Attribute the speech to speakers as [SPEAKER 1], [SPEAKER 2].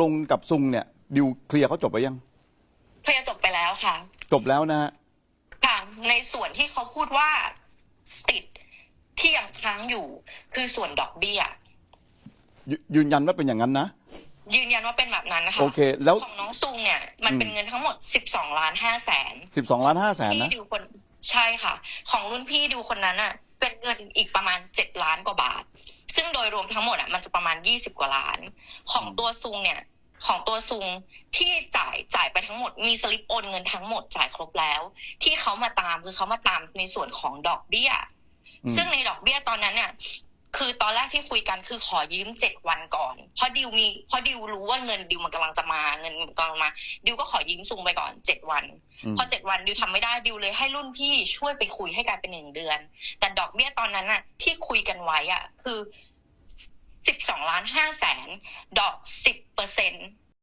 [SPEAKER 1] ลงกับซุงเนี่ยดิวเคลียร์เขาจบไปยัง
[SPEAKER 2] เคลียร์จบไปแล้วค่ะ
[SPEAKER 1] จบแล้วนะฮะ
[SPEAKER 2] ค่ะ ในส่วนที่เขาพูดว่าติดที่ยังค้างอยู่ คือส่วนดอกเบี้ย
[SPEAKER 1] ยยืนยันว่าเป็นอย่างนั้นนะ
[SPEAKER 2] ยืนยันว่าเป็นแบบนั้นนะคะ
[SPEAKER 1] โอเคแล้ว
[SPEAKER 2] ของน้องซุงเนี่ย มัน
[SPEAKER 1] อืม
[SPEAKER 2] เป็นเงินทั้งหมด12ล้าน5แสน
[SPEAKER 1] สิบสองล้านห้าแสนนะ
[SPEAKER 2] พี่ดิวคนใช่ค่ะ ของรุ่นพี่ดิวคนนั้นอะ เป็นเงินอีกประมาณ7ล้านกว่าบาท ซึ่งโดยรวมทั้งหมดอะมันจะประมาณ20กว่าล้าน ของตัวซุงเนี่ย ของตัวซุงที่จ่ายจ่ายไปทั้งหมด มีสลิปโอนเงินทั้งหมดจ่ายครบแล้ว ที่เขามาตามคือเขามาตามในส่วนของดอกเบี้ย
[SPEAKER 1] อืม
[SPEAKER 2] ซึ่งในดอกเบี้ยตอนนั้นเนี่ยคือตอนแรกที่คุยกันคือขอยืมเจ็ดวันก่อน เพราะดิวมีเพราะดิวรู้ว่าเงินดิวมันกำลังจะมาเงินมันกำลังมา ดิวก็ขอยืมซุงไปก่อนเจ็ดวัน
[SPEAKER 1] อืม
[SPEAKER 2] พอเจ็ดวันดิวทำไม่ได้ดิวเลยให้รุ่นพี่ช่วยไปคุยให้กลายเป็นหนึ่งเดือน แต่ดอกเบี้ยตอ นั้นอะที่คุยกันไว้อะคือสิบสองล้านห้าแสนดอกสิบเปอร์เซ็นต